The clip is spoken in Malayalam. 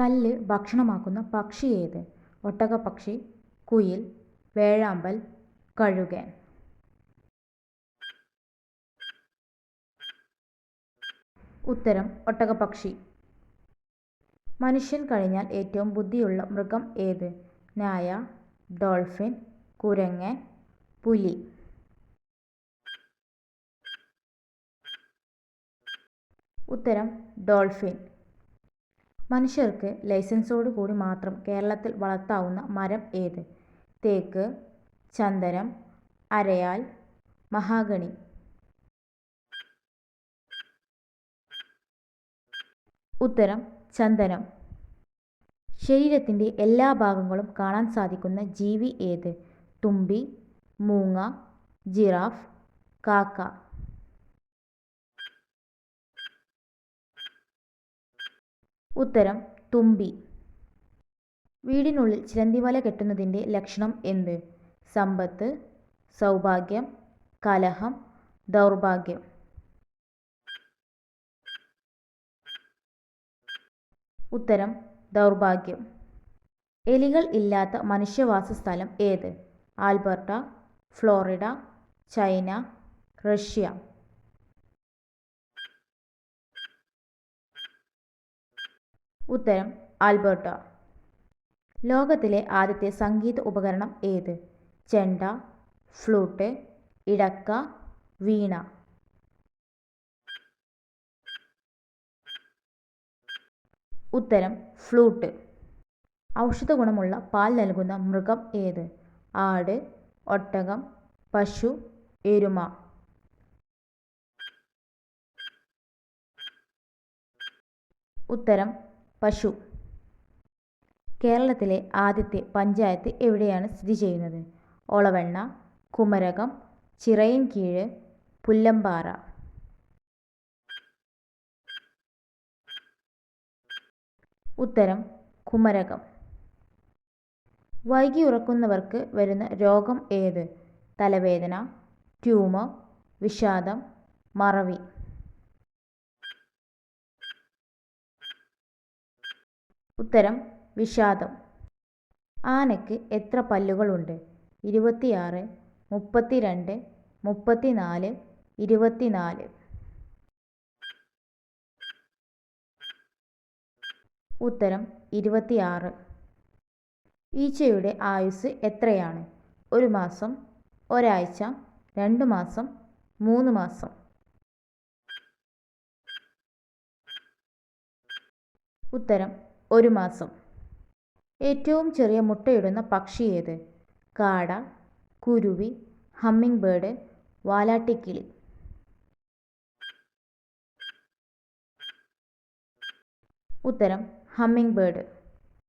കല്ല് ഭക്ഷണമാക്കുന്ന പക്ഷി ഏത്? ഒട്ടകപ്പക്ഷി കുയിൽ വേഴാമ്പൽ കഴുകൻ. ഉത്തരം ഒട്ടകപ്പക്ഷി. മനുഷ്യൻ കഴിഞ്ഞാൽ ഏറ്റവും ബുദ്ധിയുള്ള മൃഗം ഏത്? നായ ഡോൾഫിൻ കുരങ്ങൻ പുലി. ഉത്തരം ഡോൾഫിൻ. മനുഷ്യർക്ക് ലൈസൻസോടു കൂടി മാത്രം കേരളത്തിൽ വളർത്താവുന്ന മരം ഏത്? തേക്ക് ചന്ദനം അരയാൽ മഹാഗണി. ഉത്തരം ചന്ദനം. ശരീരത്തിന്റെ എല്ലാ ഭാഗങ്ങളും കാണാൻ സാധിക്കുന്ന ജീവി ഏത്? തുമ്പി മൂങ്ങ ജിറാഫ് കാക്ക. ഉത്തരം തുമ്പി. വീടിനുള്ളിൽ ചിലന്തിവല കെട്ടുന്നതിന്റെ ലക്ഷണം എന്ത്? സമ്പത്ത് സൗഭാഗ്യം കലഹം ദൗർഭാഗ്യം. ഉത്തരം ദൗർഭാഗ്യം. എലികൾ ഇല്ലാത്ത മനുഷ്യവാസ സ്ഥലം ഏത്? Alberta Florida China Russia. ഉത്തരം ആൽബർട്ട. ലോകത്തിലെ ആദ്യത്തെ സംഗീത ഉപകരണം ഏത്? ചെണ്ട ഫ്ലൂട്ട് ഇടക്ക വീണ. ഉത്തരം ഫ്ലൂട്ട്. ഔഷധ ഗുണമുള്ള പാൽ നൽകുന്ന മൃഗം ഏത്? ആട് ഒട്ടകം പശു എരുമ. ഉത്തരം പശു. കേരളത്തിലെ ആദ്യത്തെ പഞ്ചായത്ത് എവിടെയാണ് സ്ഥിതി ചെയ്യുന്നത്? ഒളവണ്ണ കുമരകം ചിറയൻകീഴ് പുല്ലമ്പാറ. ഉത്തരം കുമരകം. വൈകി ഉറക്കുന്നവർക്ക് വരുന്ന രോഗം ഏത്? തലവേദന ട്യൂമർ വിഷാദം മറവി. ഉത്തരം വിഷാദം. ആനയ്ക്ക് എത്ര പല്ലുകളുണ്ട്? ഇരുപത്തിയാറ് മുപ്പത്തിരണ്ട് മുപ്പത്തിനാല് ഇരുപത്തിനാല്. ഉത്തരം ഇരുപത്തിയാറ്. ഈച്ചയുടെ ആയുസ് എത്രയാണ്? ഒരു മാസം ഒരാഴ്ച രണ്ട് മാസം മൂന്ന് മാസം. ഉത്തരം ഒരു മാസം. ഏറ്റവും ചെറിയ മുട്ടയിടുന്ന പക്ഷി ഏത്? കാട കുരുവി ഹമ്മിങ് ബേർഡ് വാലാട്ടിക്കിളി. ഉത്തരം ഹമ്മിങ് ബേർഡ്